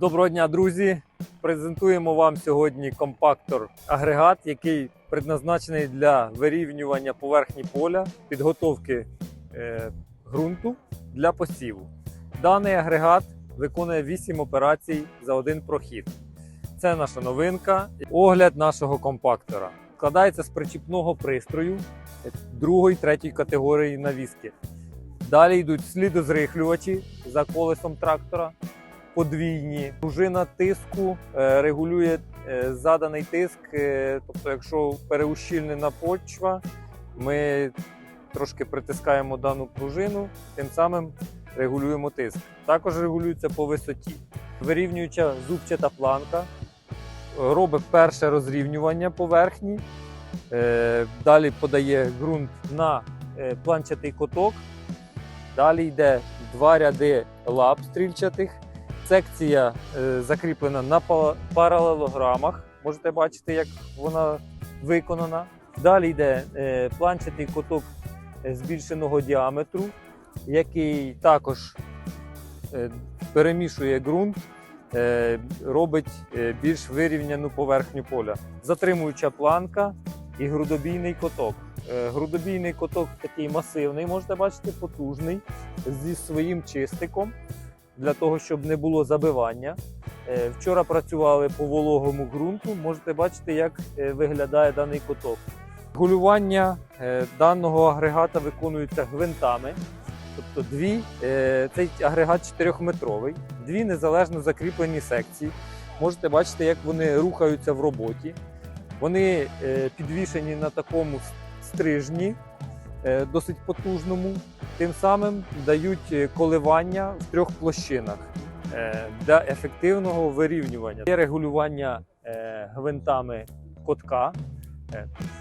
Доброго дня, друзі! Презентуємо вам сьогодні компактор-агрегат, який предназначений для вирівнювання поверхні поля, підготовки е, ґрунту для посіву. Даний агрегат виконує 8 операцій за один прохід. Це наша новинка. Огляд нашого компактора. Складається з причіпного пристрою другої, третьої категорії навіски. Далі йдуть слідозрихлювачі за колесом трактора подвійні. Пружина тиску е, регулює е, заданий тиск. е, Тобто, якщо переущільнена почва, ми трошки притискаємо дану пружину, тим самим регулюємо тиск. Також регулюється по висоті. Вирівнююча зубчата планка робить перше розрівнювання поверхні. Далі подає ґрунт на планчатий коток. Далі йде два ряди лап стрільчатих. Секція е, закріплена на паралелограмах. Можете бачити, як вона виконана. Далі йде е, планчатий коток е, збільшеного діаметру, який також перемішує ґрунт, робить більш вирівняну поверхню поля. Затримуюча планка і грудобійний коток. Грудобійний коток такий масивний, можете бачити, потужний, зі своїм чистиком для того, щоб не було забивання. Е, Вчора працювали по вологому ґрунту. Можете бачити, як е, виглядає даний коток. Регулювання е, даного агрегата виконується гвинтами. Тобто дві, цей агрегат 4-метровий, дві незалежно закріплені секції. Можете бачити, як вони рухаються в роботі. Вони підвішені на такому стрижні, досить потужному, тим самим дають е, коливання в трьох площинах е, для ефективного вирівнювання. Є регулювання е, гвинтами котка,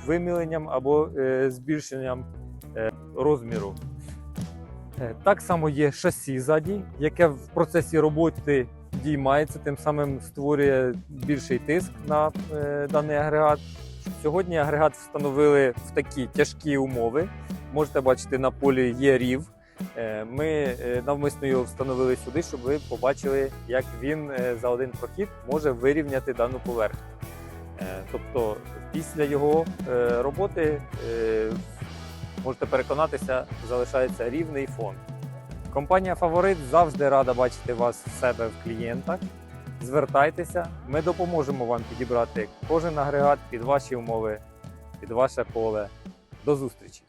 виміленням або збільшенням розміру. Так само є шасі ззаді, яке в процесі роботи діймається, тим самим створює більший тиск на даний агрегат. Сьогодні агрегат встановили в такі тяжкі умови. Можете бачити, на полі є рів. Е, Ми е, навмисно його встановили сюди, щоб ви побачили, як він е, за один прохід може вирівняти дану поверхню. Тобто, після його роботи можете переконатися, залишається рівний фон. Компанія Фаворит завжди рада бачити вас в себе в клієнтах. Звертайтеся, ми допоможемо вам підібрати кожен агрегат під ваші умови, під ваше поле. До зустрічі!